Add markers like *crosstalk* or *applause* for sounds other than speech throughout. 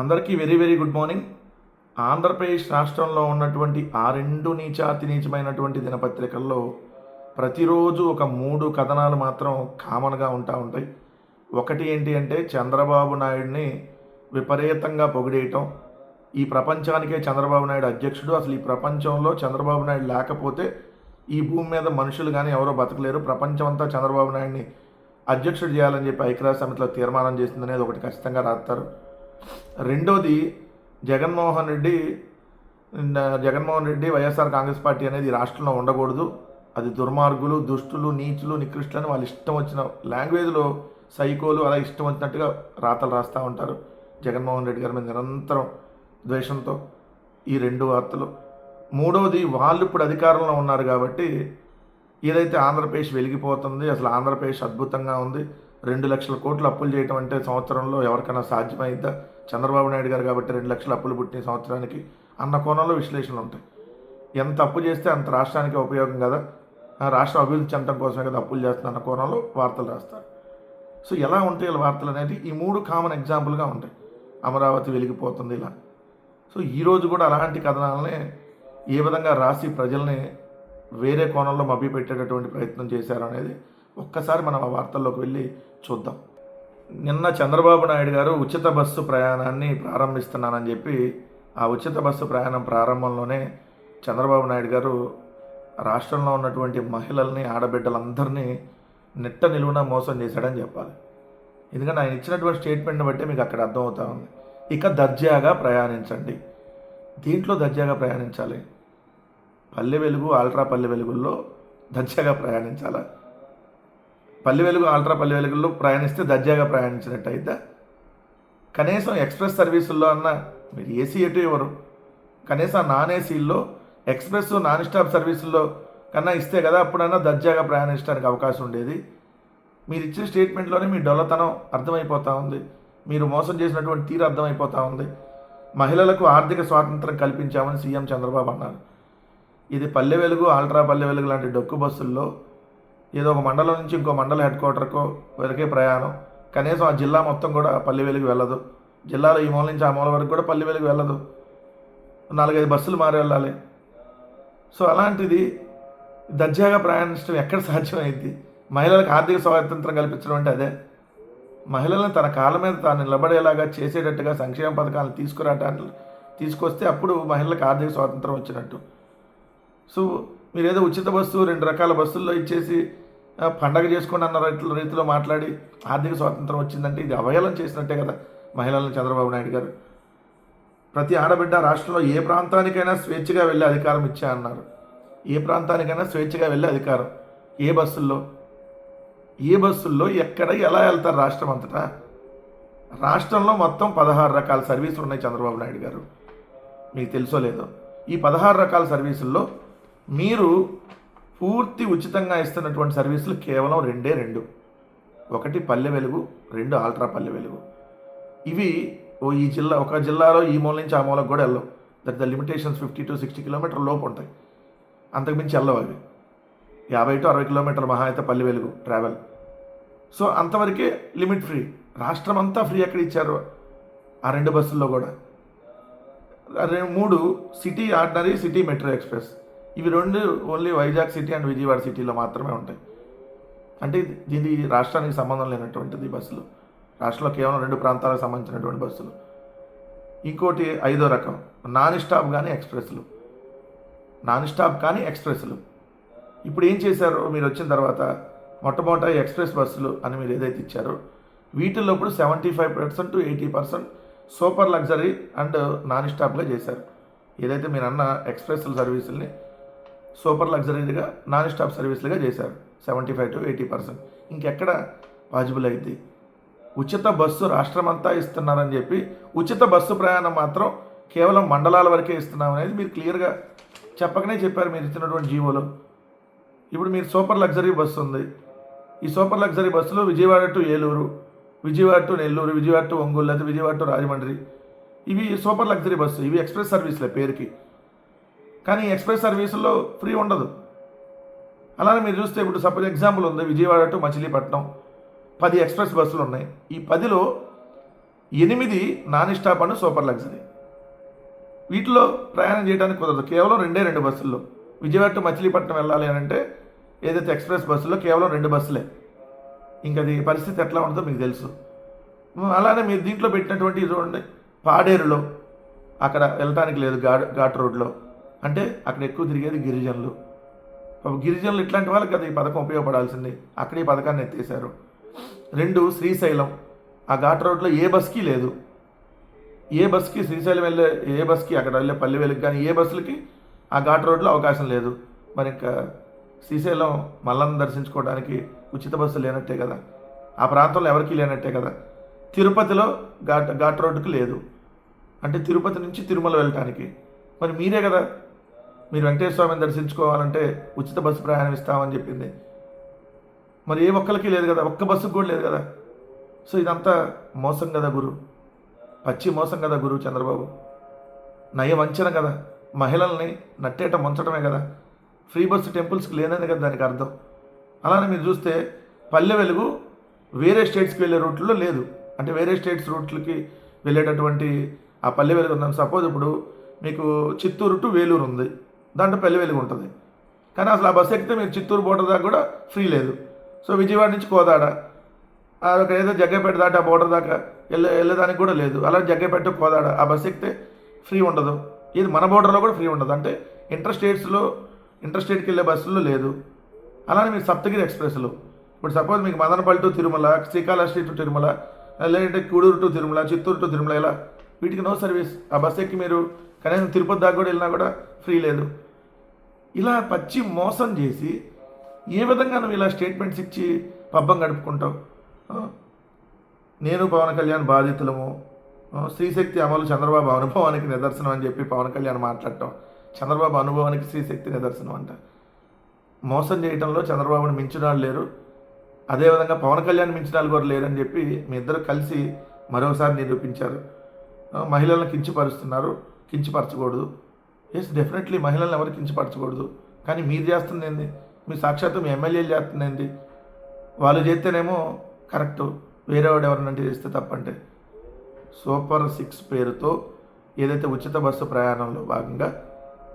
అందరికీ very very good morning. Andhra Pradesh రాష్ట్రంలో ఉన్నటువంటి ఆ రెండు నీచాతి నీచమైనటువంటి దినపత్రికల్లో ప్రతిరోజు ఒక మూడు కథనాలు మాత్రం కామన్గా ఉంటా ఉంటాయి. ఒకటి ఏంటి అంటే చంద్రబాబు నాయుడిని విపరీతంగా పొగిడేయటం. ఈ ప్రపంచానికే చంద్రబాబు నాయుడు అధ్యక్షుడు. అసలు ఈ ప్రపంచంలో చంద్రబాబు నాయుడు లేకపోతే ఈ భూమి మీద మనుషులు కానీ ఎవరో బతకలేరు. ప్రపంచం అంతా చంద్రబాబు నాయుడిని అధ్యక్షుడు చేయాలని చెప్పి ఐక్యరాజ్య సమితిలో తీర్మానం చేసిందనేది ఒకటి ఖచ్చితంగా రాస్తారు. రెండోది జగన్మోహన్ రెడ్డి జగన్మోహన్ రెడ్డి వైఎస్ఆర్ కాంగ్రెస్ పార్టీ అనేది రాష్ట్రంలో ఉండకూడదు. అది దుర్మార్గులు దుష్టులు నీచులు నికృష్టులని వాళ్ళు ఇష్టం వచ్చిన లాంగ్వేజ్లో సైకోలు అలా ఇష్టం వచ్చినట్టుగా రాతలు రాస్తూ ఉంటారు. జగన్మోహన్ రెడ్డి గారి మీద నిరంతరం ద్వేషంతో ఈ రెండు వార్తలు. మూడవది వాళ్ళు ఇప్పుడు అధికారంలో ఉన్నారు కాబట్టి ఏదైతే ఆంధ్రప్రదేశ్ వెలిగిపోతుంది అసలు ఆంధ్రప్రదేశ్ అద్భుతంగా ఉంది. రెండు లక్షల కోట్లు అప్పులు చేయటం అంటే సంవత్సరంలో ఎవరికైనా సాధ్యమైద్దా చంద్రబాబు నాయుడు గారు కాబట్టి రెండు లక్షల అప్పులు పుట్టిన సంవత్సరానికి అన్న కోణంలో విశ్లేషణలు ఉంటాయి. ఎంత అప్పు చేస్తే అంత రాష్ట్రానికి ఉపయోగం కదా? ఆ రాష్ట్రం అభివృద్ధి చెందడం కోసమే కదా అప్పులు చేస్తున్న అన్న కోణంలో వార్తలు రాస్తారు. సో ఎలా ఉంటాయి ఇలా వార్తలు అనేది? ఈ మూడు కామన్ ఎగ్జాంపుల్గా ఉంటాయి. అమరావతి వెలిగిపోతుంది ఇలా. సో ఈరోజు కూడా అలాంటి కథనాలనే ఏ విధంగా రాసి ప్రజల్ని వేరే కోణంలో మభ్యపెట్టేటటువంటి ప్రయత్నం చేశారు అనేది ఒక్కసారి మనం ఆ వార్తల్లోకి వెళ్ళి చూద్దాం. నిన్న చంద్రబాబు నాయుడు గారు ఉచిత బస్సు ప్రయాణాన్ని ప్రారంభిస్తున్నానని చెప్పి ఆ ఉచిత బస్సు ప్రయాణం ప్రారంభంలోనే చంద్రబాబు నాయుడు గారు రాష్ట్రంలో ఉన్నటువంటి మహిళల్ని ఆడబిడ్డలందరినీ నిట్ట నిలువున మోసం చేశాడని చెప్పాలి. ఎందుకంటే ఆయన ఇచ్చినటువంటి స్టేట్మెంట్ని బట్టి మీకు అక్కడ అర్థమవుతా ఉంది. ఇక దర్జాగా ప్రయాణించండి. దీంట్లో దర్జాగా ప్రయాణించాలి. పల్లె వెలుగు ఆల్ట్రా పల్లె వెలుగుల్లో దర్జాగా ప్రయాణించాలా? పల్లె వెలుగు ఆల్ట్రా పల్లె వెలుగుల్లో ప్రయాణిస్తే దర్జాగా ప్రయాణించినట్టు అయితే కనీసం ఎక్స్ప్రెస్ సర్వీసుల్లో అన్న మీరు ఏసీ ఎటు ఇవ్వరు. కనీసం నాన్ ఏసీల్లో ఎక్స్ప్రెస్ నాన్ స్టాప్ సర్వీసుల్లో కన్నా ఇస్తే కదా అప్పుడన్నా దర్జాగా ప్రయాణించడానికి అవకాశం ఉండేది. మీరు ఇచ్చిన స్టేట్మెంట్లోనే మీ డొల్లతనం అర్థమైపోతూ ఉంది. మీరు మోసం చేసినటువంటి తీరు అర్థమైపోతూ ఉంది. మహిళలకు ఆర్థిక స్వాతంత్రం కల్పించామని సీఎం చంద్రబాబు అన్నారు. ఇది పల్లె వెలుగు ఆల్ట్రా పల్లె వెలుగు లాంటి డొక్కు బస్సుల్లో ఏదో ఒక మండలం నుంచి ఇంకో మండల హెడ్ క్వార్టర్కో వరకే ప్రయాణం. కనీసం ఆ జిల్లా మొత్తం కూడా పల్లె వెలుగు వెళ్ళదు. జిల్లాలో ఈ మూల నుంచి ఆ మూల వరకు కూడా పల్లె వెలుగు వెళ్ళదు. నాలుగైదు బస్సులు మారి వెళ్ళాలి. సో అలాంటిది దర్జాగా ప్రయాణించడం ఎక్కడ సాధ్యమైంది? మహిళలకు ఆర్థిక స్వాతంత్రం కల్పించడం అంటే అదే. మహిళలను తన కాళ్ళ మీద తాను నిలబడేలాగా చేసేటట్టుగా సంక్షేమ పథకాలను తీసుకురావటానికి తీసుకొస్తే అప్పుడు మహిళలకు ఆర్థిక స్వాతంత్రం వచ్చినట్టు. సో మీరు ఏదో ఉచిత బస్సు రెండు రకాల బస్సుల్లో ఇచ్చేసి పండగ చేసుకోండి అన్న రైతుల రీతిలో మాట్లాడి ఆర్థిక స్వాతంత్రం వచ్చిందంటే ఇది అవహేళన చేసినట్టే కదా మహిళలను చంద్రబాబు నాయుడు గారు. ప్రతి ఆడబిడ్డ రాష్ట్రంలో ఏ ప్రాంతానికైనా స్వేచ్ఛగా వెళ్ళే అధికారం ఇచ్చా అన్నారు. ఏ ప్రాంతానికైనా స్వేచ్ఛగా వెళ్ళే అధికారం. ఏ బస్సుల్లో? ఏ బస్సుల్లో ఎక్కడ ఎలా వెళ్తారు రాష్ట్రం అంతటా? రాష్ట్రంలో మొత్తం పదహారు రకాల సర్వీసులు ఉన్నాయి చంద్రబాబు నాయుడు గారు. మీకు తెలుసో లేదో? ఈ పదహారు రకాల సర్వీసుల్లో మీరు పూర్తి ఉచితంగా ఇస్తున్నటువంటి సర్వీసులు కేవలం రెండే రెండు. ఒకటి పల్లె వెలుగు రెండు ఆల్ట్రా పల్లె వెలుగు. ఇవి ఓ ఈ జిల్లా ఒక జిల్లాలో ఈ మూల నుంచి ఆ మూలకు కూడా వెళ్ళవు. That the limitations fifty to sixty kilometre లోపు ఉంటాయి. అంతకుమించి వెళ్ళవు అవి. యాభై టు అరవై కిలోమీటర్ మహా అయితే పల్లె వెలుగు ట్రావెల్. సో అంతవరకే లిమిట్ ఫ్రీ. రాష్ట్రం అంతా ఫ్రీ ఎక్కడ ఇచ్చారు? ఆ రెండు బస్సుల్లో కూడా. మూడు city ordinary city metro express. ఇవి రెండు only Vizag city and Vijayawada సిటీలో మాత్రమే ఉంటాయి. అంటే దీని రాష్ట్రానికి సంబంధం లేనటువంటిది బస్సులు. రాష్ట్రంలో కేవలం రెండు ప్రాంతాలకు సంబంధించినటువంటి బస్సులు. ఇంకోటి ఐదో రకం నాన్ స్టాప్ కానీ ఎక్స్ప్రెస్లు. నాన్ స్టాప్ కానీ ఎక్స్ప్రెస్లు. ఇప్పుడు ఏం చేశారు? మీరు వచ్చిన తర్వాత మొట్టమొదట ఎక్స్ప్రెస్ బస్సులు అని మీరు ఏదైతే ఇచ్చారో వీటిల్లో ఇప్పుడు seventy five percent to eighty percent super luxury and non స్టాప్గా చేశారు. ఏదైతే మీరు అన్న ఎక్స్ప్రెస్ సర్వీసుల్ని సూపర్ లగ్జరీగా నాన్ స్టాప్ సర్వీసులుగా చేశారు. Seventy five to eighty percent. ఇంకెక్కడ పాజిబుల్ అయింది? ఉచిత బస్సు రాష్ట్రమంతా ఇస్తున్నారని చెప్పి ఉచిత బస్సు ప్రయాణం మాత్రం కేవలం మండలాల వరకే ఇస్తున్నాం అనేది మీరు క్లియర్గా చెప్పకనే చెప్పారు మీరు ఇచ్చినటువంటి జీవోలో. ఇప్పుడు మీరు సూపర్ లగ్జరీ బస్సు ఉంది. ఈ సూపర్ లగ్జరీ బస్సులో Vijayawada to Eluru Vijayawada to Nellore Vijayawada to Ongole లేదా విజయవాడ టు రాజమండ్రి. ఇవి సూపర్ లగ్జరీ బస్సు ఇవి ఎక్స్ప్రెస్ సర్వీస్లే పేరుకి. కానీ ఎక్స్ప్రెస్ సర్వీసుల్లో ఫ్రీ ఉండదు. అలానే మీరు చూస్తే ఇప్పుడు సపోజ్ ఎగ్జాంపుల్ ఉంది విజయవాడ టు మచిలీపట్నం పది ఎక్స్ప్రెస్ బస్సులు ఉన్నాయి. ఈ పదిలో ఎనిమిది non stop and super luxury. వీటిలో ప్రయాణం చేయడానికి కుదరదు. కేవలం రెండే రెండు బస్సుల్లో. విజయవాడ టు మచిలీపట్నం వెళ్ళాలి అని అంటే ఏదైతే ఎక్స్ప్రెస్ బస్సులో కేవలం రెండు బస్సులే. ఇంకా అది పరిస్థితి ఎట్లా ఉంటుందో మీకు తెలుసు. అలానే మీరు దీంట్లో పెట్టినటువంటి ఇది చూడండి పాడేరులో అక్కడ వెళ్ళటానికి లేదు ఘాట్ ఘాట్ రోడ్లో. అంటే అక్కడ ఎక్కువ తిరిగేది గిరిజనులు. గిరిజనులు ఇట్లాంటి వాళ్ళకి కదా ఈ పథకం ఉపయోగపడాల్సింది. అక్కడ ఈ పథకాన్ని ఎత్తేసారు రెండు శ్రీశైలం. ఆ ఘాట్ రోడ్లో ఏ బస్కి లేదు. ఏ బస్కి శ్రీశైలం వెళ్ళే ఏ బస్కి అక్కడ వెళ్ళే పల్లె కానీ ఏ బస్సులకి ఆ ఘాట్ రోడ్లో అవకాశం లేదు. మరి ఇంకా శ్రీశైలం మల్లన్న దర్శించుకోవడానికి ఉచిత బస్సు లేనట్టే కదా. ఆ ప్రాంతంలో ఎవరికీ లేనట్టే కదా. తిరుపతిలో ఘాట్ ఘాట్ రోడ్డుకి లేదు. అంటే తిరుపతి నుంచి తిరుమల వెళ్ళటానికి. మరి మీరే కదా మీరు వెంకటేశ్వర స్వామిని దర్శించుకోవాలంటే ఉచిత బస్సు ప్రయాణం ఇస్తామని చెప్పింది. మరి ఏ ఒక్కరికి లేదు కదా ఒక్క బస్సుకు కూడా లేదు కదా. సో ఇదంతా మోసం కదా గురు పచ్చి మోసం కదా గురు చంద్రబాబు. నయ వంచన కదా మహిళల్ని నట్టేట ముంచడమే కదా. ఫ్రీ బస్సు టెంపుల్స్కి లేదని కదా దానికి అర్థం. అలానే మీరు చూస్తే పల్లె వెలుగు వేరే స్టేట్స్కి వెళ్ళే రూట్లో లేదు. అంటే వేరే స్టేట్స్ రూట్లకి వెళ్ళేటటువంటి ఆ పల్లె వెలుగు ఉందని సపోజ్ ఇప్పుడు మీకు చిత్తూరు టు వేలూరు ఉంది. దాంట్లో పెళ్ళి వెలుగు ఉంటుంది. కానీ అసలు ఆ బస్సు ఎక్కితే మీరు చిత్తూరు బోర్డర్ దాకా కూడా ఫ్రీ లేదు. సో విజయవాడ నుంచి కోదాడ. ఒక ఏదో జగ్గపేట దాటి ఆ బోర్డర్ దాకా వెళ్ళే వెళ్ళేదానికి కూడా లేదు. అలా జగ్గపేట కోదాడ. ఆ బస్సు ఎక్కితే ఫ్రీ ఉండదు. ఇది మన బోర్డర్లో కూడా ఫ్రీ ఉండదు. అంటే ఇంటర్ స్టేట్స్లో ఇంటర్ స్టేట్కి వెళ్ళే బస్సుల్లో లేదు. అలానే మీరు సప్తగిరి ఎక్స్ప్రెస్లో. ఇప్పుడు సపోజ్ మీకు మదనపల్లి టు తిరుమల శ్రీకాళహస్తి టు తిరుమల లేదంటే కూడూరు టు తిరుమల చిత్తూరు టు తిరుమల ఇలా వీటికి నో సర్వీస్. ఆ బస్ ఎక్కి మీరు కనీసం తిరుపతి దాకా కూడా వెళ్ళినా కూడా ఫ్రీ లేదు. ఇలా పచ్చి మోసం చేసి ఏ విధంగా నువ్వు ఇలా స్టేట్మెంట్స్ ఇచ్చి పబ్బం గడుపుకుంటావు? నేను పవన్ కళ్యాణ్ బాధితులము. శ్రీశక్తి అమలు చంద్రబాబు అనుభవానికి నిదర్శనం అని చెప్పి పవన్ కళ్యాణ్ మాట్లాడటం. చంద్రబాబు అనుభవానికి శ్రీశక్తి నిదర్శనం అంట. మోసం చేయటంలో చంద్రబాబుని మించిన లేరు. అదేవిధంగా పవన్ కళ్యాణ్ మించిన వాళ్ళు కూడా లేరని చెప్పి మీ ఇద్దరు కలిసి మరోసారి నిరూపించారు. మహిళలను కించపరుస్తున్నారు. కించపరచకూడదు. ఎస్ డెఫినెట్లీ మహిళలను ఎవరు కించపరచకూడదు. కానీ మీరు చేస్తుంది ఏంది మీ సాక్షాత్తు మీ ఎమ్మెల్యేలు చేస్తుంది ఏంది వాళ్ళు చేస్తేనేమో కరెక్ట్. వేరే వాడు ఎవరినంటే చేస్తే తప్పంటే. సూపర్ సిక్స్ పేరుతో ఏదైతే ఉచిత బస్సు ప్రయాణంలో భాగంగా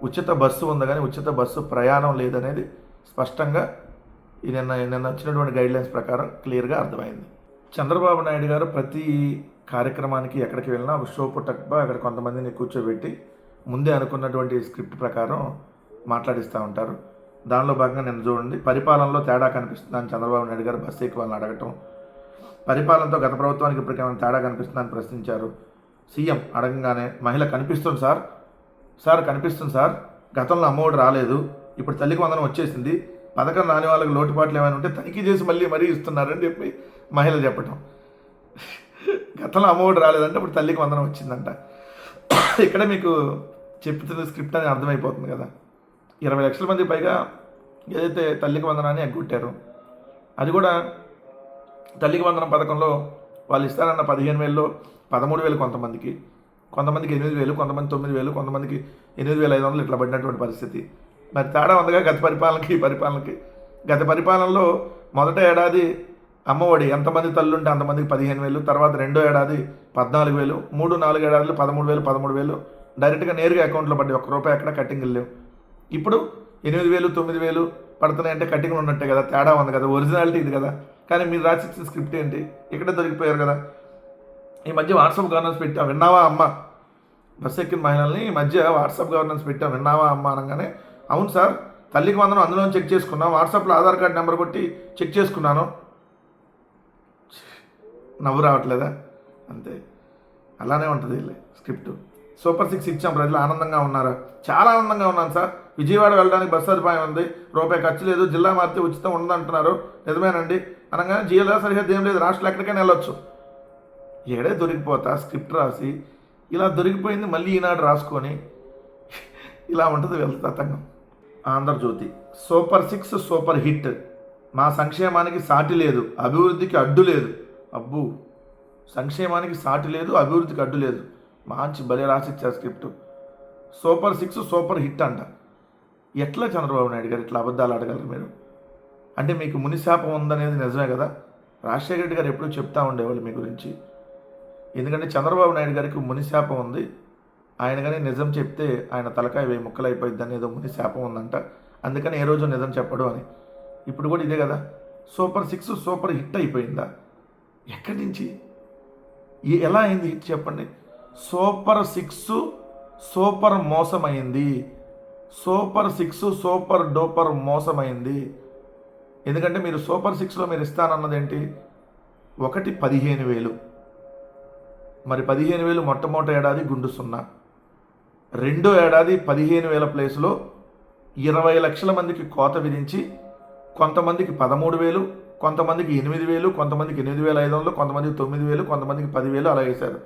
ఉచిత బస్సు ఉంది కానీ ఉచిత బస్సు ప్రయాణం లేదనేది స్పష్టంగా నిన్న నిన్న వచ్చినటువంటి గైడ్లైన్స్ ప్రకారం క్లియర్గా అర్థమైంది. చంద్రబాబు నాయుడు గారు ప్రతి కార్యక్రమానికి ఎక్కడికి వెళ్ళినా ఒక షో పుట్టకపో అక్కడ కొంతమందిని కూర్చోబెట్టి ముందే అనుకున్నటువంటి స్క్రిప్ట్ ప్రకారం మాట్లాడిస్తూ ఉంటారు. దానిలో భాగంగా నేను చూడండి పరిపాలనలో తేడా కనిపిస్తుందని చంద్రబాబు నాయుడు గారు బస్సు ఎక్కువాలని వాళ్ళని అడగటం పరిపాలనతో గత ప్రభుత్వానికి ఇప్పటికేమైనా తేడా కనిపిస్తుందని ప్రశ్నించారు. సీఎం అడగంగానే మహిళ కనిపిస్తుంది సార్ సార్ కనిపిస్తుంది సార్ గతంలో అమ్మఒడి రాలేదు ఇప్పుడు తల్లికి వందనం వచ్చేసింది పథకం రాని వాళ్ళకి లోటుపాట్లు ఏమైనా ఉంటే తనిఖీ చేసి మళ్ళీ మరీ ఇస్తున్నారని చెప్పి మహిళ చెప్పటం. గతంలో అమ్మఒడి రాలేదంటే ఇప్పుడు తల్లికి వందనం వచ్చిందంట. ఇక్కడ మీకు చెప్తున్న స్క్రిప్ట్ అని అర్థమైపోతుంది కదా. ఇరవై లక్షల మంది పైగా ఏదైతే తల్లికి వందనాన్ని ఎగ్గొట్టారు అది కూడా తల్లికి వందనం పథకంలో వాళ్ళు ఇస్తారన్న పదిహేను వేలలో పదమూడు వేలు కొంతమందికి కొంతమందికి ఎనిమిది వేలు కొంతమంది తొమ్మిది వేలు కొంతమందికి ఎనిమిది వేల ఐదు వందలు ఇట్లా పడినటువంటి పరిస్థితి. మరి తేడా ఉందిగా గత పరిపాలనకి ఈ పరిపాలనకి? గత పరిపాలనలో మొదట ఏడాది అమ్మఒడి ఎంతమంది తల్లు ఉంటే అంతమందికి పదిహేను వేలు తర్వాత రెండో ఏడాది పద్నాలుగు వేలు మూడు నాలుగు ఏడాదిలో పదమూడు వేలు పదమూడు వేలు. డైరెక్ట్గా నేరుగా అకౌంట్లో పడ్డాయి. ఒక్క రూపాయి ఎక్కడ కట్టింగ్ లేవు. ఇప్పుడు ఎనిమిది వేలు తొమ్మిది వేలు పడుతున్నాయంటే కట్టింగ్ ఉన్నట్టే కదా. తేడా ఉంది కదా. ఒరిజినాలిటీ ఇది కదా. కానీ మీరు రాసిచ్చిన స్క్రిప్ట్ ఏంటి? ఇక్కడే దొరికిపోయారు కదా. ఈ మధ్య వాట్సాప్ గవర్నెన్స్ పెట్టాం. విన్నావా అమ్మ? బస్ ఎక్కిన మహిళల్ని ఈ మధ్య వాట్సాప్ గవర్నెన్స్ పెట్టాం. విన్నావా అమ్మ అనగానే అవును సార్ తల్లికి వందనం అందులో చెక్ చేసుకున్నాం. వాట్సాప్లో ఆధార్ కార్డ్ నెంబర్ కొట్టి చెక్ చేసుకున్నాను. నవ్వు రావట్లేదా? అంతే. అలానే ఉంటుంది స్క్రిప్ట్. సూపర్ సిక్స్ ఇచ్చాం ప్రజలు ఆనందంగా ఉన్నారా? చాలా ఆనందంగా ఉన్నాను సార్. విజయవాడ వెళ్ళడానికి బస్సు సదుపాయం ఉంది. రూపాయి ఖర్చు లేదు జిల్లా మారితే ఉచితం ఉందంటున్నారు నిజమేనండి. అనగానే జిల్లా సరిహద్దు ఏం లేదు రాష్ట్రాలు ఎక్కడికైనా వెళ్ళొచ్చు. ఏడే దొరికిపోతా స్క్రిప్ట్ రాసి ఇలా దొరికిపోయింది మళ్ళీ ఈనాడు రాసుకొని ఇలా ఉంటుంది వెళ్తా తతంగం Andhra Jyothi super six super hit. మా సంక్షేమానికి సాటి లేదు అభివృద్ధికి అడ్డు లేదు. అబ్బు. సంక్షేమానికి సాటి లేదు అభివృద్ధికి అడ్డు లేదు. మంచి భలే రాసిచ్చారు script. Super six super hit అంట. ఎట్లా చంద్రబాబు నాయుడు గారు ఇట్లా అబద్ధాలు అడగలరు మీరు? అంటే మీకు మునిశాపం ఉందనేది నిజమే కదా? రాజశేఖర రెడ్డి గారు ఎప్పుడూ చెప్తా ఉండేవాళ్ళు మీ గురించి. ఎందుకంటే చంద్రబాబు నాయుడు గారికి మునిశాపం ఉంది. ఆయన కానీ నిజం చెప్తే ఆయన తలకాయ వేయి ముక్కలు అయిపోయిద్దని ఏదో మునిశాపం ఉందంట. అందుకని ఏ రోజు నిజం చెప్పడు అని. ఇప్పుడు కూడా ఇదే కదా? సూపర్ సిక్స్ సూపర్ హిట్ అయిపోయిందా? ఎక్కడి నుంచి? ఎలా అయింది హిట్ చెప్పండి? సూపర్ సిక్స్ సూపర్ మోసమైంది. సూపర్ సిక్స్ సూపర్ డూపర్ మోసమైంది. ఎందుకంటే మీరు సూపర్ సిక్స్లో మీరు ఇస్తానన్నది ఏంటి ఒకటి పదిహేను వేలు. మరి పదిహేను వేలు మొట్టమొదటి ఏడాది గుండు సున్నా. రెండో ఏడాది పదిహేను వేల ప్లేస్లో ఇరవై లక్షల మందికి కోత విధించి కొంతమందికి పదమూడు వేలు కొంతమందికి ఎనిమిది వేలు కొంతమందికి ఎనిమిది వేల ఐదు వందలు కొంతమందికి తొమ్మిది వేలు కొంతమందికి పదివేలు అలా వేశారు.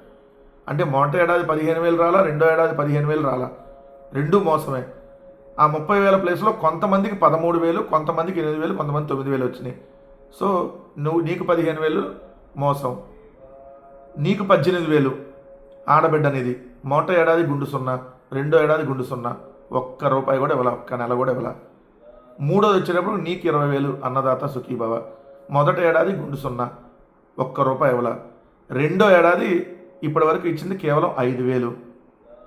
అంటే మొదటి ఏడాది పదిహేను వేలు రాలా రెండో ఏడాది పదిహేను వేలు రాలా? రెండు మోసమే. ఆ ముప్పై వేల ప్లేస్లో కొంతమందికి పదమూడు వేలు కొంతమందికి ఎనిమిది వేలు కొంతమంది తొమ్మిది వేలు వచ్చినాయి. సో నువ్వు నీకు పదిహేను వేలు మోసం. నీకు పద్దెనిమిది వేలు ఆడబిడ్డ అనేది మొదట ఏడాది గుండు సున్నా రెండో ఏడాది గుండు సున్నా. ఒక్క రూపాయి కూడా ఇవ్వాల ఒక్క నెల కూడా ఇవ్వాల. మూడోది వచ్చేటప్పుడు నీకు ఇరవై వేలు అన్నదాత సుఖీభవ. మొదట ఏడాది గుండు సున్నా ఒక్క రూపాయి ఇవ్వాల. రెండో ఏడాది ఇప్పటి వరకు ఇచ్చింది కేవలం ఐదు వేలు.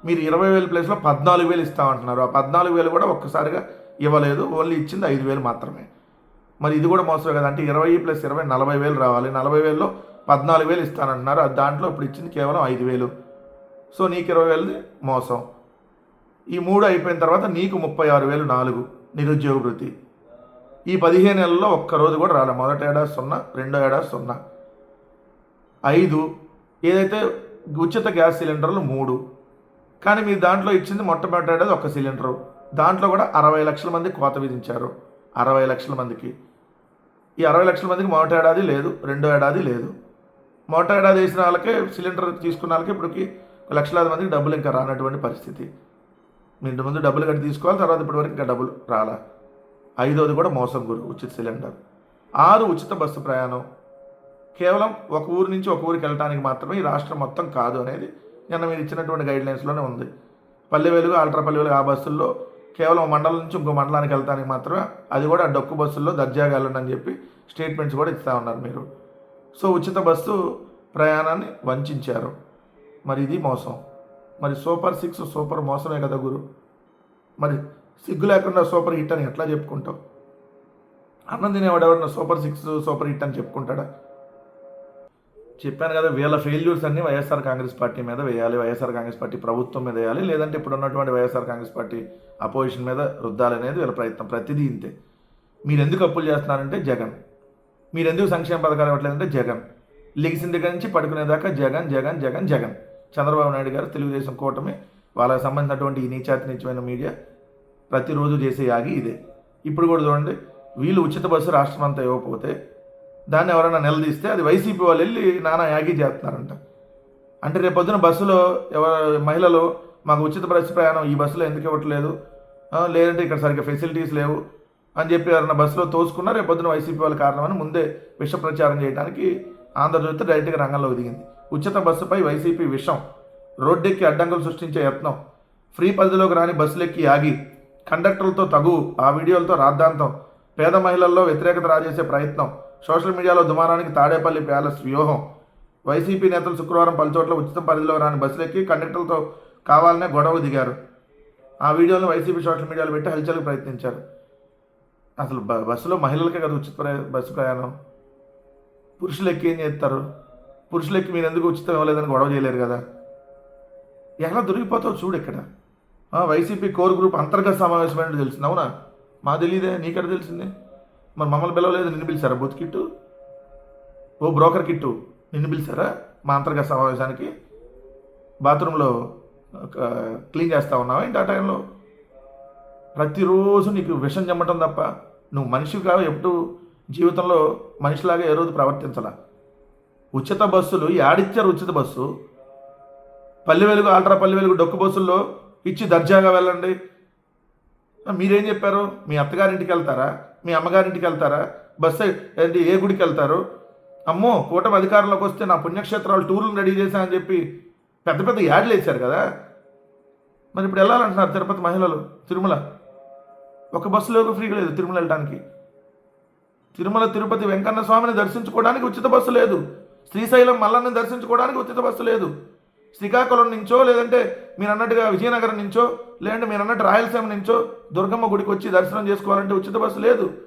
మీరు ఇరవై వేలు ప్లేస్లో పద్నాలుగు వేలు ఇస్తామంటున్నారు. ఆ పద్నాలుగు వేలు కూడా ఒక్కసారిగా ఇవ్వలేదు. ఓన్లీ ఇచ్చింది ఐదు వేలు మాత్రమే. మరి ఇది కూడా మోసమే కదా. అంటే ఇరవై ప్లస్ ఇరవై నలభై వేలు రావాలి. నలభై వేలలో పద్నాలుగు వేలు ఇస్తానంటున్నారు. దాంట్లో ఇప్పుడు ఇచ్చింది కేవలం ఐదు వేలు. సో నీకు ఇరవై వేలది మోసం. ఈ మూడు అయిపోయిన తర్వాత నీకు ముప్పై ఆరు వేలు నాలుగు నిరుద్యోగ వృత్తి. ఈ పదిహేను నెలల్లో ఒక్క రోజు కూడా రాలే. మొదటి ఏడాది సున్నా రెండో ఏడాది సున్నా. ఐదు ఏదైతే ఉచిత గ్యాస్ సిలిండర్లు మూడు. కానీ మీరు దాంట్లో ఇచ్చింది మొట్టమొదటి ఏడాది ఒక సిలిండరు. దాంట్లో కూడా అరవై లక్షల మంది కోత విధించారు. అరవై లక్షల మందికి. ఈ అరవై లక్షల మందికి మొదటి ఏడాది లేదు రెండో ఏడాది లేదు. మొదటి ఏడాది వేసిన వాళ్ళకే సిలిండర్ తీసుకున్న వాళ్ళకి ఇప్పటికి ఒక లక్షలాది మందికి డబ్బులు ఇంకా రానటువంటి పరిస్థితి. ఇంటి ముందు డబ్బులు కట్టి తీసుకోవాలి తర్వాత ఇప్పటివరకు ఇంకా డబ్బులు రాలా. ఐదోది కూడా మోసం గురు ఉచిత సిలిండర్. ఆరు ఉచిత బస్సు ప్రయాణం. కేవలం ఒక ఊరు నుంచి ఒక ఊరికి వెళ్ళడానికి మాత్రమే ఈ రాష్ట్రం మొత్తం కాదు అనేది నిన్న మీరు ఇచ్చినటువంటి గైడ్ లైన్స్లోనే ఉంది. పల్లె వెలుగు అల్ట్రా పల్లె వెలుగు ఆ బస్సుల్లో కేవలం మండలం నుంచి ఇంకో మండలానికి వెళ్తానికి మాత్రమే అది కూడా ఆ డొక్కు బస్సుల్లో దర్జాగా వెళ్ళండి అని చెప్పి స్టేట్మెంట్స్ కూడా ఇస్తూ ఉన్నారు మీరు. సో ఉచిత బస్సు ప్రయాణాన్ని వంచారు. మరి ఇది మోసం. మరి సూపర్ సిక్స్ సూపర్ మోసమే కదా గురు. మరి సిగ్గు లేకుండా సూపర్ హిట్ అని ఎట్లా చెప్పుకుంటావు? అన్నం తినేవాడు ఎవడన్నా సూపర్ సిక్స్ సూపర్ హిట్ అని చెప్పుకుంటాడా? చెప్పాను కదా వీళ్ళ ఫెయిల్యూర్స్ అన్ని వైఎస్ఆర్ కాంగ్రెస్ పార్టీ మీద వేయాలి వైఎస్ఆర్ కాంగ్రెస్ పార్టీ ప్రభుత్వం మీద వేయాలి లేదంటే ఇప్పుడు ఉన్నటువంటి వైఎస్ఆర్ కాంగ్రెస్ పార్టీ అపోజిషన్ మీద రుద్దాలనేది వీళ్ళ ప్రయత్నం ప్రతిదీ ఇంతే. మీరు ఎందుకు అప్పులు చేస్తున్నారంటే జగన్. మీరు ఎందుకు సంక్షేమ పథకాలు ఇవ్వట్లేదంటే జగన్. లెగిసిన దగ్గర నుంచి పడుకునేదాకా జగన్ జగన్ జగన్ జగన్. చంద్రబాబు నాయుడు గారు తెలుగుదేశం కూటమి వాళ్ళకి సంబంధించినటువంటి ఈ నీచాతి నీచమైన మీడియా ప్రతిరోజు చేసే యాగి ఇదే. ఇప్పుడు కూడా చూడండి వీళ్ళు ఉచిత బస్సు రాష్ట్రం అంతా ఇవ్వకపోతే దాన్ని ఎవరైనా నిలదీస్తే అది వైసీపీ వాళ్ళు వెళ్ళి నానా యాగి చేస్తున్నారంట. అంటే రేపు పొద్దున బస్సులో ఎవరు మహిళలు మాకు ఉచిత బస్సు ప్రయాణం ఈ బస్సులో ఎందుకు ఇవ్వట్లేదు? లేదంటే ఇక్కడ సరిగ్గా ఫెసిలిటీస్ లేవు అని చెప్పి ఎవరైనా బస్సులో తోసుకున్నా రేపు పొద్దున వైసీపీ వాళ్ళ కారణమని ముందే విష ప్రచారం చేయడానికి ఆంధ్రజ్యోతి డైరెక్ట్గా రంగంలోకి దిగింది. ఉచిత బస్సుపై వైసీపీ విషం. రోడ్డెక్కి అడ్డంకులు సృష్టించే యత్నం. ఫ్రీ పరిధిలోకి రాని బస్సులెక్కి ఆగి కండక్టర్లతో తగు ఆ వీడియోలతో రాద్ధాంతం. పేద మహిళల్లో వ్యతిరేకత రాజేసే ప్రయత్నం. సోషల్ మీడియాలో దుమారానికి తాడేపల్లి ప్యాలెస్ వ్యూహం. వైసీపీ నేతలు శుక్రవారం పలుచోట్ల ఉచిత పరిధిలో రాని బస్సులెక్కి కండక్టర్లతో కావాలనే గొడవ దిగారు. ఆ వీడియోలను వైసీపీ సోషల్ మీడియాలో పెట్టి హల్చల్కి ప్రయత్నించారు. అసలు బ బస్సులో మహిళలకే కదా ఉచిత ప్రయా బస్సు ప్రయాణం? పురుషులు ఎక్కి ఏం చేస్తారు? పురుషులెక్కి మీరు ఎందుకు ఉచితం ఇవ్వలేదని గొడవ చేయలేరు కదా? ఎలా దొరికిపోతావు చూడు ఇక్కడ. వైసీపీ కోర్ గ్రూప్ అంతర్గత సమావేశమైనట్టు తెలిసింది. అవునా? మా తెలియదే నీకెక్కడ తెలిసింది? మరి మమ్మల్ని పిలవలేదు? నిన్ను పిలిచారా బూత్ కిట్టు? ఓ బ్రోకర్ కిట్టు నిన్ను పిలిచారా మా అంతర్గత సమావేశానికి? బాత్రూంలో ఒక క్లీన్ చేస్తా ఉన్నావా ఏంటి ఆ టైంలో? ప్రతిరోజు నీకు విషం చెమ్మటం తప్ప నువ్వు మనిషివి కావు ఎప్పుడు జీవితంలో మనిషిలాగా ఏ రోజు ప్రవర్తించలా. ఉచిత బస్సులు యాడిచ్చారు ఉచిత బస్సు. పల్లె వెలుగు ఆల్ట్రా పల్లె వెలుగు డొక్కు బస్సుల్లో ఇచ్చి దర్జాగా వెళ్ళండి. మీరేం చెప్పారు? మీ అత్తగారింటికి వెళ్తారా? మీ అమ్మగారింటికి వెళ్తారా? బస్సు ఏంటి ఏ గుడికి వెళ్తారు? అమ్మో కూటమి అధికారంలోకి వస్తే నా పుణ్యక్షేత్రాలు టూర్లు రెడీ చేశానని చెప్పి పెద్ద పెద్ద యాడ్లు వేశారు కదా. మరి ఇప్పుడు వెళ్ళాలంటున్నారు తిరుపతి మహిళలు తిరుమల. ఒక బస్సులోకి ఫ్రీగా లేదు తిరుమల వెళ్ళడానికి. తిరుమల తిరుపతి వెంకన్న స్వామిని దర్శించుకోవడానికి ఉచిత బస్సు లేదు. శ్రీశైలం మల్లన్న దర్శించుకోవడానికి ఉచిత బస్సు లేదు. శ్రీకాకుళం నుంచో లేదంటే మీరు అన్నట్టుగా విజయనగరం నుంచో లేదంటే మీరు అన్నట్టు రాయలసీమ నుంచో దుర్గమ్మ గుడికి వచ్చి దర్శనం చేసుకోవాలంటే ఉచిత బస్సు లేదు.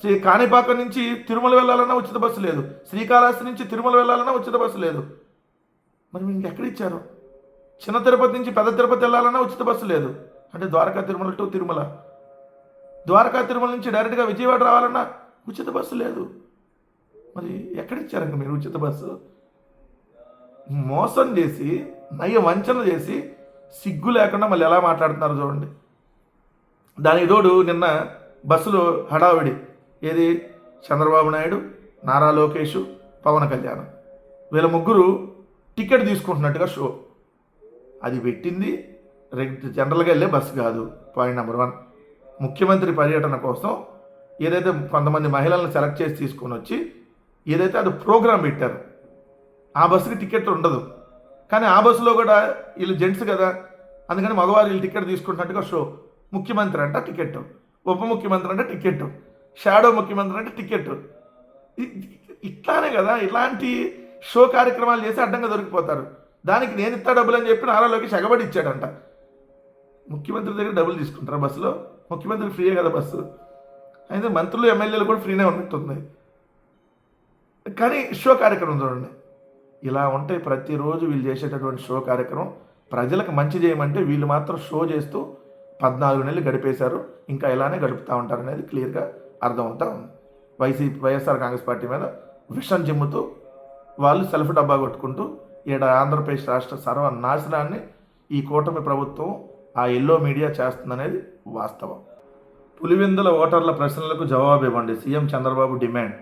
శ్రీ కాణిపాకం నుంచి తిరుమల వెళ్ళాలన్నా ఉచిత బస్సు లేదు. శ్రీకాళహస్తి నుంచి తిరుమల వెళ్ళాలన్నా ఉచిత బస్సు లేదు. మరి మీకు ఎక్కడ ఇచ్చారు? చిన్న తిరుపతి నుంచి పెద్ద తిరుపతి వెళ్ళాలన్నా ఉచిత బస్సు లేదు. అంటే ద్వారకా తిరుమల టు తిరుమల. ద్వారకా తిరుమల నుంచి డైరెక్ట్గా విజయవాడ రావాలన్నా ఉచిత బస్సు లేదు. మరి ఎక్కడ ఇచ్చారండి మీరు ఉచిత బస్సు? మోసం చేసి నయ వంచన చేసి సిగ్గు లేకుండా మళ్ళీ ఎలా మాట్లాడుతున్నారు చూడండి. దానికి తోడు నిన్న బస్సులో హడావిడి. ఏది? చంద్రబాబు నాయుడు నారా లోకేష్ పవన్ కళ్యాణ్. వీళ్ళ ముగ్గురు టికెట్ తీసుకుంటున్నట్టుగా షో. అది పెట్టింది. రెండు జనరల్గా వెళ్ళే బస్సు కాదు. Point number one. ముఖ్యమంత్రి పర్యటన కోసం ఏదైతే కొంతమంది మహిళలను సెలెక్ట్ చేసి తీసుకొని వచ్చి ఏదైతే అది ప్రోగ్రాం పెట్టారు ఆ బస్సుకి టికెట్ ఉండదు. కానీ ఆ బస్సులో కూడా వీళ్ళు జెంట్స్ కదా. అందుకని మగవారు వీళ్ళు టికెట్ తీసుకుంటున్నట్టుగా షో ముఖ్యమంత్రి అంట టికెట్ ఉప ముఖ్యమంత్రి అంటే టికెట్ షాడో ముఖ్యమంత్రి అంటే టికెట్ ఇట్లానే కదా. ఇలాంటి షో కార్యక్రమాలు చేసి అడ్డంగా దొరికిపోతారు. దానికి నేను ఇస్తా డబ్బులు అని చెప్పి నారా లోకేష్ ఎగబడి ఇచ్చాడంట. ముఖ్యమంత్రి దగ్గర డబ్బులు తీసుకుంటారా బస్సులో? ముఖ్యమంత్రి ఫ్రీయే కదా బస్సు. అయితే మంత్రులు ఎమ్మెల్యేలు కూడా ఫ్రీనే ఉన్నట్టుంది కానీ షో కార్యక్రమం చూడండి. ఇలా ఉంటే ప్రతిరోజు వీళ్ళు చేసేటటువంటి షో కార్యక్రమం ప్రజలకు మంచి చేయమంటే వీళ్ళు మాత్రం షో చేస్తూ పద్నాలుగు నెలలు గడిపేశారు. ఇంకా ఇలానే గడుపుతూ ఉంటారు అనేది క్లియర్గా అర్థమవుతా ఉంది. వైసీపీ వైఎస్ఆర్ కాంగ్రెస్ పార్టీ మీద విషం చిమ్ముతూ వాళ్ళు సెల్ఫ్ డబ్బా కొట్టుకుంటూ ఈడ ఆంధ్రప్రదేశ్ రాష్ట్ర సర్వనాశనాన్ని ఈ కూటమి ప్రభుత్వం ఆ ఎల్లో మీడియా చేస్తుందనేది వాస్తవం. పులివెందుల ఓటర్ల ప్రశ్నలకు జవాబు ఇవ్వండి. CM Chandrababu demand.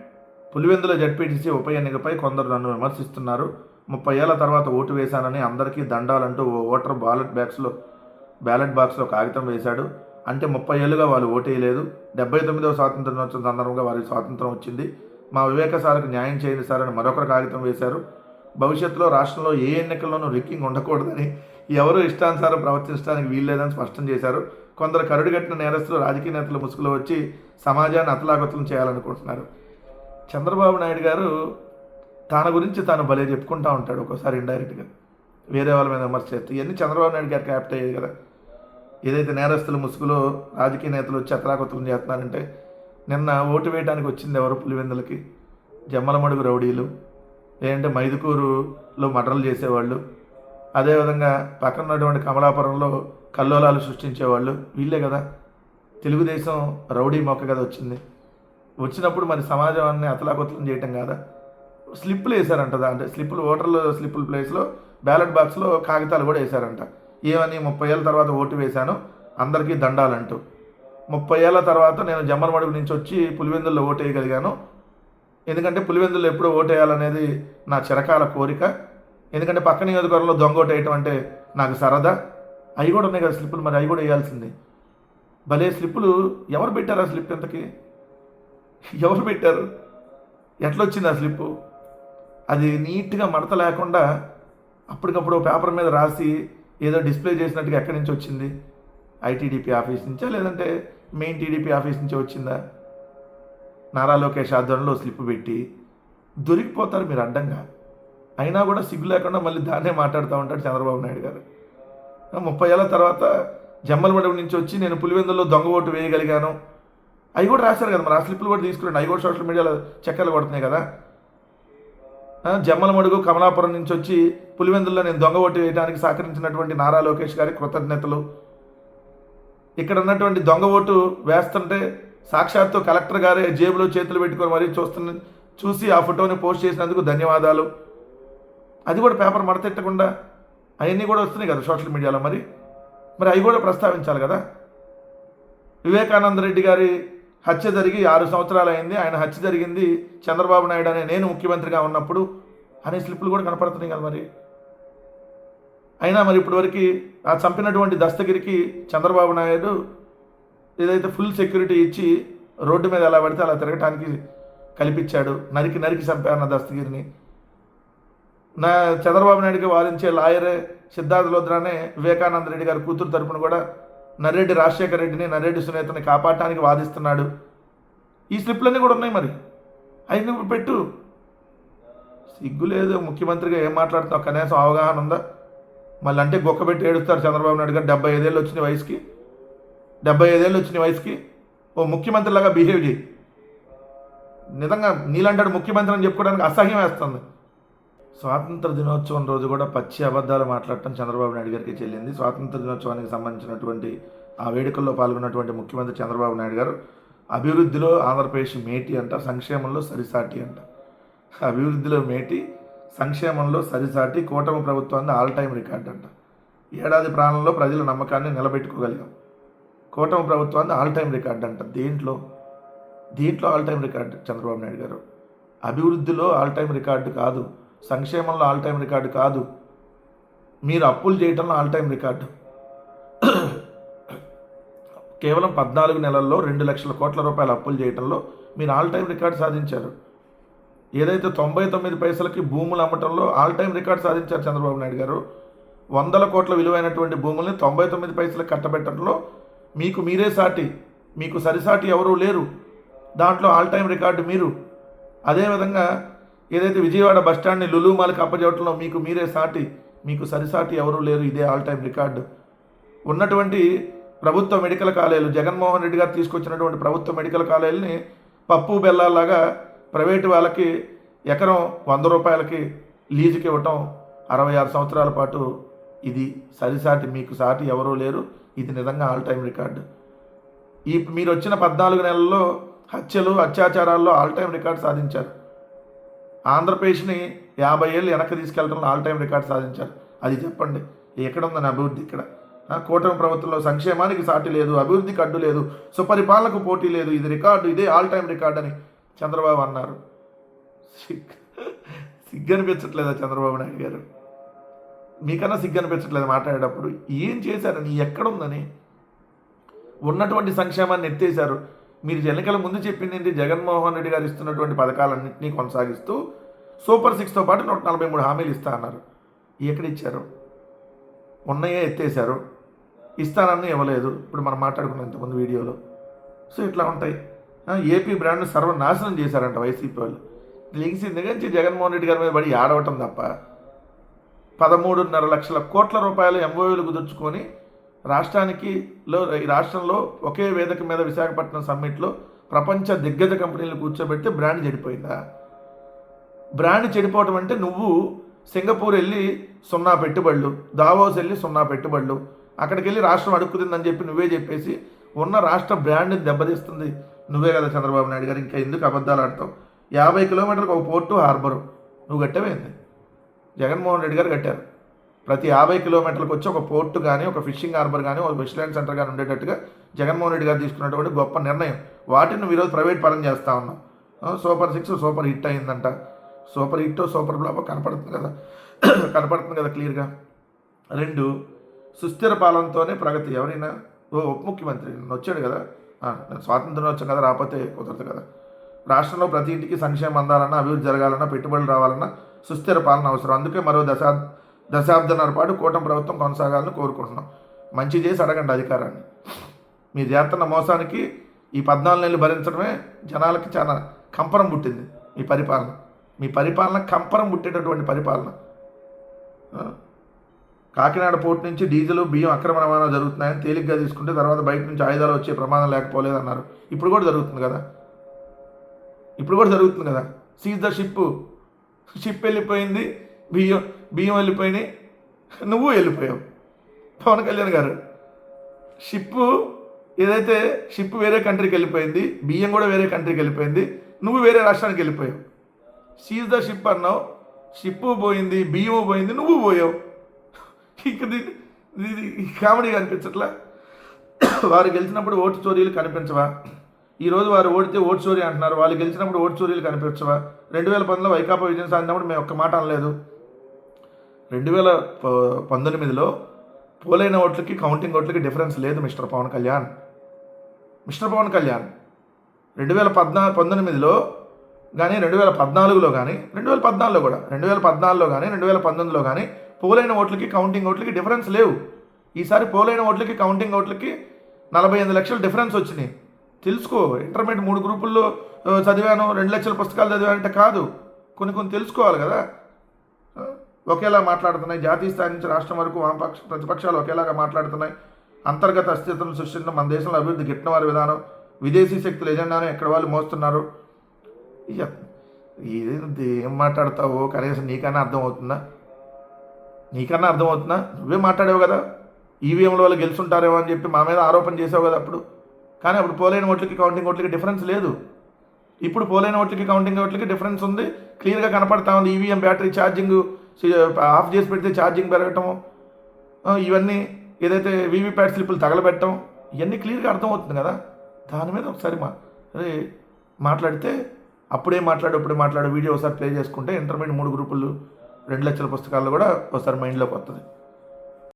Pulivendula ZPTC ఉప ఎన్నికపై కొందరు నన్ను విమర్శిస్తున్నారు. ముప్పై ఏళ్ళ తర్వాత ఓటు వేశానని అందరికీ దండాలంటూ ఓ ఓటర్ బ్యాలెట్ బ్యాగ్స్లో బ్యాలెట్ బాక్స్లో కాగితం వేశాడు. అంటే ముప్పై ఏళ్ళుగా వాళ్ళు ఓటేయలేదు డెబ్బై తొమ్మిదవ స్వాతంత్ర దినోత్సవం సందర్భంగా వారికి స్వాతంత్రం వచ్చింది. మా వివేక సార్కు న్యాయం చేయండి సార్ అని మరొకరు కాగితం వేశారు. భవిష్యత్తులో రాష్ట్రంలో ఏ ఎన్నికల్లోనూ రిక్కింగ్ ఉండకూడదని ఎవరు ఇష్టానుసారం ప్రవర్తించడానికి వీల్లేదని స్పష్టం చేశారు. కొందరు కరుడుగట్టిన నేరస్తులు రాజకీయ నేతలు ముసుగులో వచ్చి సమాజాన్ని అతలాకుతలం చేయాలనుకుంటున్నారు. చంద్రబాబు నాయుడు గారు తన గురించి తాను భలే చెప్పుకుంటా ఉంటాడు ఒక్కోసారి ఇండైరెక్ట్గా. వేరే వాళ్ళ మీద విమర్శ చేస్తే ఇవన్నీ చంద్రబాబు నాయుడు గారికి యాప్ట్ అయ్యేది కదా. ఏదైతే నేరస్తులు ముసుగులో రాజకీయ నేతలు వచ్చి అతలాకుతలం చేస్తున్నారంటే నిన్న ఓటు వేయడానికి వచ్చింది ఎవరు పులివెందులకి? జమ్మలమడుగు రౌడీలు లేదంటే మైదుకూరులో మటర్లు చేసేవాళ్ళు అదేవిధంగా పక్కన ఉన్నటువంటి కమలాపురంలో కల్లోలాలు సృష్టించేవాళ్ళు వీళ్ళే కదా. తెలుగుదేశం రౌడీ మొక్క కదా వచ్చింది. వచ్చినప్పుడు మరి సమాజాన్ని అతలాకుతలం చేయటం కాదా? స్లిప్పులు వేశారంట దా- అంటే స్లిప్పులు ఓటర్లు స్లిప్పుల ప్లేస్లో బ్యాలెట్ బాక్స్లో కాగితాలు కూడా వేశారంట. ఏమని ముప్పై ఏళ్ళ తర్వాత ఓటు వేశాను అందరికీ దండాలంటూ. ముప్పై ఏళ్ళ తర్వాత నేను జమ్మలమడుగు నుంచి వచ్చి పులివెందుల్లో ఓటు వేయగలిగాను. ఎందుకంటే పులివెందుల్లో ఎప్పుడో ఓటు వేయాలనేది నా చిరకాల కోరిక. ఎందుకంటే పక్క నియోజకవర్గంలో దొంగ ఓటు వేయటం అంటే నాకు సరదా. అవి కూడా ఉన్నాయి కదా స్లిప్పులు మరి అవి కూడా వేయాల్సింది. భలే స్లిప్పులు. ఎవరు పెట్టారు ఆ స్లిప్ ఎంతకి? ఎవరు పెట్టారు? ఎట్లా వచ్చింది ఆ స్లిప్పు అది నీట్గా మడత లేకుండా అప్పటికప్పుడు పేపర్ మీద రాసి ఏదో డిస్ప్లే చేసినట్టుగా ఎక్కడి నుంచి వచ్చింది? ఐటీడీపీ ఆఫీస్ నుంచా? లేదంటే మెయిన్ టీడీపీ ఆఫీస్ నుంచి వచ్చిందా? నారా లోకేష్ ఆధ్వర్యంలో స్లిప్ పెట్టి దొరికిపోతారు మీరు అడ్డంగా. అయినా కూడా సిగ్గు లేకుండా మళ్ళీ దాన్నే మాట్లాడుతూ ఉంటాడు చంద్రబాబు నాయుడు గారు. ముప్పై ఏళ్ళ తర్వాత జమ్మలమడుగు నుంచి వచ్చి నేను పులివెందుల్లో దొంగ ఓటు వేయగలిగాను. అవి కూడా రాశారు కదా మరి. ఆ స్లిప్లు కూడా తీసుకురండి. అవి కూడా సోషల్ మీడియాలో చక్కర్లు కొడుతున్నాయి కదా. జమ్మలమడుగు కమలాపురం నుంచి వచ్చి పులివెందుల్లో నేను దొంగ ఓటు వేయడానికి సహకరించినటువంటి నారా లోకేష్ గారి కృతజ్ఞతలు. ఇక్కడ ఉన్నటువంటి దొంగ ఓటు వేస్తుంటే సాక్షాత్తు కలెక్టర్ గారే జేబులో చేతులు పెట్టుకొని మరీ చూస్తున్న చూసి ఆ ఫోటోని పోస్ట్ చేసినందుకు ధన్యవాదాలు. అది కూడా పేపర్ మడతెట్టకుండా అవన్నీ కూడా వస్తున్నాయి కదా సోషల్ మీడియాలో మరి. మరి అవి కూడా ప్రస్తావించాలి కదా. వివేకానంద రెడ్డి గారి హత్య జరిగి ఆరు సంవత్సరాలు అయింది. ఆయన హత్య జరిగింది. చంద్రబాబు నాయుడు అనే నేను ముఖ్యమంత్రిగా ఉన్నప్పుడు అనే స్లిప్పులు కూడా కనపడుతున్నాయి కదా మరి. అయినా మరి ఇప్పటివరకు ఆ చంపినటువంటి దస్తగిరికి చంద్రబాబు నాయుడు ఏదైతే ఫుల్ సెక్యూరిటీ ఇచ్చి రోడ్డు మీద ఎలా పడితే అలా తిరగటానికి కల్పించాడు. నరికి నరికి చంపారన్న దస్తగిరిని. నా చంద్రబాబు నాయుడుకి వాదించే లాయరే సిద్ధార్థ లోద్రానే వివేకానంద రెడ్డి గారి కూతురు తరపున కూడా నర్రెడ్డి రాజశేఖర రెడ్డిని నర్రెడ్డి సునేతని కాపాడటానికి వాదిస్తున్నాడు. ఈ స్లిప్లన్నీ కూడా ఉన్నాయి మరి. అవి పెట్టు. సిగ్గు లేదు. ముఖ్యమంత్రిగా ఏం మాట్లాడుతున్నావు? కనీసం అవగాహన ఉందా? మళ్ళీ అంటే గొక్కబెట్టి ఏడుస్తారు చంద్రబాబు నాయుడు గారు. డెబ్బై ఐదేళ్ళు వచ్చిన వయసుకి. డెబ్బై ఐదేళ్ళు వచ్చిన వయసుకి ఓ ముఖ్యమంత్రిలాగా బిహేవ్ చేయి. నిజంగా నీలంటాడు ముఖ్యమంత్రి అని చెప్పుకోవడానికి అసహ్యం వేస్తుంది. స్వాతంత్ర దినోత్సవం రోజు కూడా పచ్చి అబద్ధాలు మాట్లాడటం చంద్రబాబు నాయుడు గారికి చెల్లింది. స్వాతంత్ర దినోత్సవానికి సంబంధించినటువంటి ఆ వేడుకల్లో పాల్గొన్నటువంటి ముఖ్యమంత్రి చంద్రబాబు నాయుడు గారు అభివృద్ధిలో ఆంధ్రప్రదేశ్ మేటి అంట సంక్షేమంలో సరిసాటి అంట. అభివృద్ధిలో మేటి సంక్షేమంలో సరిసాటి కూటమి ప్రభుత్వాన్ని ఆల్ టైం రికార్డ్ అంట. ఏడాది ప్రాణంలో ప్రజల నమ్మకాన్ని నిలబెట్టుకోగలిగాం. కూటమి ప్రభుత్వాన్ని ఆల్ టైం రికార్డ్ అంట. దేంట్లో? దీంట్లో all time record? Chandrababu Naidu garu. అభివృద్ధిలో ఆల్ టైం రికార్డు కాదు. సంక్షేమంలో ఆల్ టైం రికార్డు కాదు. మీరు అప్పులు చేయటంలో ఆల్ టైం రికార్డు. కేవలం పద్నాలుగు నెలల్లో రెండు లక్షల కోట్ల రూపాయల అప్పులు చేయటంలో మీరు ఆల్ టైం రికార్డు సాధించారు. ఏదైతే తొంభై తొమ్మిది పైసలకి భూములు అమ్మటంలో ఆల్ టైం రికార్డు సాధించారు చంద్రబాబు నాయుడు గారు వందల కోట్ల విలువైనటువంటి భూముల్ని తొంభై తొమ్మిది పైసలకు కట్టబెట్టడంలో మీకు మీరే సాటి మీకు సరిసాటి ఎవరూ లేరు. దాంట్లో ఆల్ టైం రికార్డు మీరు. అదేవిధంగా ఏదైతే విజయవాడ బస్టాండ్ని లులుమాలకు అప్పచెప్పడంలో మీకు మీరే సాటి మీకు సరిసాటి ఎవరూ లేరు ఇదే ఆల్ టైం రికార్డు ఉన్నటువంటి ప్రభుత్వ మెడికల్ కాలేజీలు జగన్మోహన్ రెడ్డి గారు తీసుకొచ్చినటువంటి ప్రభుత్వ మెడికల్ కాలేజీని పప్పు బెల్లాలాగా ప్రైవేటు వాళ్ళకి ఎకరం వంద రూపాయలకి లీజుకి ఇవ్వటం అరవై ఆరు సంవత్సరాల పాటు ఇది సరిసాటి మీకు సాటి ఎవరూ లేరు ఇది నిజంగా ఆల్ టైం రికార్డు ఈ మీరు వచ్చిన పద్నాలుగు నెలల్లో హత్యలు అత్యాచారాల్లో ఆల్ టైం రికార్డు సాధించారు. ఆంధ్రప్రదేశ్ని యాభై ఏళ్ళు వెనక్కి తీసుకెళ్ళడంలో ఆల్ టైం రికార్డు సాధించారు. అది చెప్పండి. ఎక్కడ ఉందని అభివృద్ధి ఇక్కడ. కూటమి ప్రభుత్వంలో సంక్షేమానికి సాటి లేదు అభివృద్ధికి అడ్డు లేదు సుపరిపాలనకు పోటీ లేదు ఇది రికార్డు ఇదే ఆల్ టైం రికార్డు అని చంద్రబాబు అన్నారు. సిగ్ సిగ్గు. అనిపించట్లేదా చంద్రబాబు నాయుడు గారు? మీకన్నా సిగ్గు అనిపించట్లేదు మాట్లాడేటప్పుడు. ఏం చేశారని ఎక్కడుందని ఉన్నటువంటి సంక్షేమాన్ని ఎత్తేశారు. మీరు ఎన్నికల ముందు చెప్పింది ఏంటి జగన్మోహన్ రెడ్డి గారు ఇస్తున్నటువంటి పథకాలన్నింటినీ కొనసాగిస్తూ సూపర్ సిక్స్తో పాటు నూట నలభై మూడు హామీలు ఇస్తా అన్నారు. ఎక్కడ ఇచ్చారు? ఉన్నయే ఎత్తేసారు ఇస్తానని ఇవ్వలేదు. ఇప్పుడు మనం మాట్లాడుకున్నాం ఇంతకుముందు వీడియోలో. సో ఇట్లా ఉంటాయి. ఏపీ బ్రాండ్ సర్వనాశనం చేశారంట వైసీపీ వాళ్ళు. లెగిసింది నుంచి జగన్మోహన్ రెడ్డి గారి మీద పడి ఆడవటం తప్ప పదమూడున్నర లక్షల కోట్ల రూపాయలు ఎంఓయూలు కుదుర్చుకొని రాష్ట్రానికి లో ఈ రాష్ట్రంలో ఒకే వేదిక మీద విశాఖపట్నం సమ్మిట్లో ప్రపంచ దిగ్గజ కంపెనీలు కూర్చోబెడితే బ్రాండ్ చెడిపోయిందా? బ్రాండ్ చెడిపోవటం అంటే నువ్వు సింగపూర్ వెళ్ళి సున్నా పెట్టుబడులు దావోస్ వెళ్ళి సున్నా పెట్టుబడులు అక్కడికి వెళ్ళి రాష్ట్రం అడుక్కుతుందని చెప్పి నువ్వే చెప్పేసి ఉన్న రాష్ట్ర బ్రాండ్ని దెబ్బతీస్తుంది నువ్వే కదా చంద్రబాబు నాయుడు గారు. ఇంకా ఎందుకు అబద్ధాలు ఆడతావు? యాభై కిలోమీటర్లకు ఒక పోర్టు హార్బరు. నువ్వు కట్టవేంది జగన్మోహన్ రెడ్డి గారు కట్టారు. ప్రతి యాభై కిలోమీటర్లకు వచ్చి ఒక పోర్టు కానీ ఒక ఫిషింగ్ హార్బర్ కానీ ఒక ఫిష్లాండ్ సెంటర్ కానీ ఉండేటట్టుగా జగన్మోహన్ రెడ్డి గారు తీసుకున్నటువంటి గొప్ప నిర్ణయం. వాటిని ఈరోజు ప్రైవేట్ పరం చేస్తూ ఉన్నాం. సూపర్ సిక్స్ సూపర్ హిట్ అయిందంట. సూపర్ హిట్ సూపర్ ఫ్లాప్ కనపడుతుంది కదా. *coughs* కనపడుతుంది కదా క్లియర్గా. రెండు సుస్థిర పాలనతోనే ప్రగతి. ఎవరైనా ఓ ఉప ముఖ్యమంత్రి నేను వచ్చాడు కదా. నేను స్వాతంత్రం వచ్చాను కదా రాకపోతే కుదరదు కదా. రాష్ట్రంలో ప్రతి ఇంటికి సంక్షేమం అందాలన్నా అభివృద్ధి జరగాలన్నా పెట్టుబడులు రావాలన్నా సుస్థిర పాలన అవసరం. అందుకే మరో దశా దశాబ్దన్నర పాటు కూటమి ప్రభుత్వం కొనసాగాలని కోరుకుంటున్నాం. మంచి చేసి అడగండి అధికారాన్ని. మీరు చేస్తున్న మోసానికి ఈ పద్నాలుగు నెలలు భరించడమే జనాలకి చాలా కంపరం పుట్టింది మీ పరిపాలన. మీ పరిపాలన కంపరం పుట్టేటటువంటి పరిపాలన. కాకినాడ పోర్టు నుంచి డీజిల్ బియ్యం అక్రమ రవాణా జరుగుతున్నాయని తేలిగ్గా తీసుకుంటే తర్వాత బయట నుంచి ఆయుధాలు వచ్చే ప్రమాదం లేకపోలేదన్నారు. ఇప్పుడు కూడా జరుగుతుంది కదా? ఇప్పుడు కూడా జరుగుతుంది కదా? Seize the ship. షిప్ వెళ్ళిపోయింది. బియ్యం బియ్యం వెళ్ళిపోయినాయి. నువ్వు వెళ్ళిపోయావు. పవన్ కళ్యాణ్ గారు షిప్పు ఏదైతే షిప్ వేరే కంట్రీకి వెళ్ళిపోయింది బియ్యం కూడా వేరే కంట్రీకి వెళ్ళిపోయింది నువ్వు వేరే రాష్ట్రానికి వెళ్ళిపోయావు. సీజ్ ద షిప్ అన్నావు. షిప్పు పోయింది బియ్యం పోయింది నువ్వు పోయావు. ఇక దీన్ని ఇది కామెడీ కనిపించట్లా? వారు గెలిచినప్పుడు ఓటు చోరీలు కనిపించవా? ఈరోజు వారు ఓడితే ఓటు చోరీ అంటున్నారు. వాళ్ళు గెలిచినప్పుడు ఓటు చోరీలు కనిపించవా? రెండు వేల పంతొమ్మిదిలో వైకాపా విజయం సాధించినప్పుడు మేము ఒక్క మాట అనలేదు. రెండు వేల ప- పంతొమ్మిదిలో పోలైన ఓట్లకి కౌంటింగ్ ఓట్లకి డిఫరెన్స్ లేదు మిస్టర్ పవన్ కళ్యాణ్. మిస్టర్ పవన్ కళ్యాణ్ రెండు వేల పద్నా పంతొమ్మిదిలో కానీ రెండు వేల పద్నాలుగులో కానీ రెండు వేల పద్నాలుగులో కూడా రెండు వేల పద్నాలుగులో కానీ రెండు వేల పంతొమ్మిదిలో కానీ పోలైన ఓట్లకి కౌంటింగ్ ఓట్లకి డిఫరెన్స్ లేవు. ఈసారి పోలైన ఓట్లకి కౌంటింగ్ ఓట్లకి నలభై ఎనిమిది లక్షల డిఫరెన్స్ వచ్చినాయి. తెలుసుకో ఇంటర్మీడియట్ మూడు గ్రూపుల్లో చదివాను రెండు లక్షల పుస్తకాలు చదివానంటే కాదు. కొన్ని కొన్ని తెలుసుకోవాలి కదా. ఒకేలా మాట్లాడుతున్నాయి. జాతీయ స్థాయి నుంచి రాష్ట్రం వరకు వామపక్ష ప్రతిపక్షాలు ఒకేలాగా మాట్లాడుతున్నాయి. అంతర్గత అస్థిరతను సృష్టించడం మన దేశంలో అభివృద్ధి గిట్టిన వారి విధానం విదేశీ శక్తుల ఎజెండాను ఎక్కడ వాళ్ళు మోస్తున్నారు? ఇక ఏం మాట్లాడతావో కనీసం నీకన్నా అర్థమవుతుందా? నీకన్నా అర్థమవుతుందా? నువ్వే మాట్లాడావు కదా. ఈవీఎంల వాళ్ళు గెలుచుంటారేమో అని చెప్పి మా మీద ఆరోపణ చేసావు కదా అప్పుడు. కానీ అప్పుడు పోలైన ఓట్లకి కౌంటింగ్ ఓట్లకి డిఫరెన్స్ లేదు. ఇప్పుడు పోలైన ఓట్లకి కౌంటింగ్ ఓట్లకి డిఫరెన్స్ ఉంది. క్లియర్గా కనపడతా ఉంది ఈవీఎం బ్యాటరీ ఛార్జింగ్ ఆఫ్ చేసి పెడితే ఛార్జింగ్ పెరగటం ఇవన్నీ ఏదైతే వీవీప్యాట్ స్లిప్పులు తగలబెట్టడం ఇవన్నీ క్లియర్గా అర్థమవుతుంది కదా? దాని మీద ఒకసారి మా అదే మాట్లాడితే అప్పుడే మాట్లాడు అప్పుడే మాట్లాడు వీడియో ఒకసారి ప్లే చేసుకుంటే ఇంటర్మీడియట్ మూడు గ్రూపులు రెండు లక్షల పుస్తకాలు కూడా ఒకసారి మైండ్లోకి వస్తుంది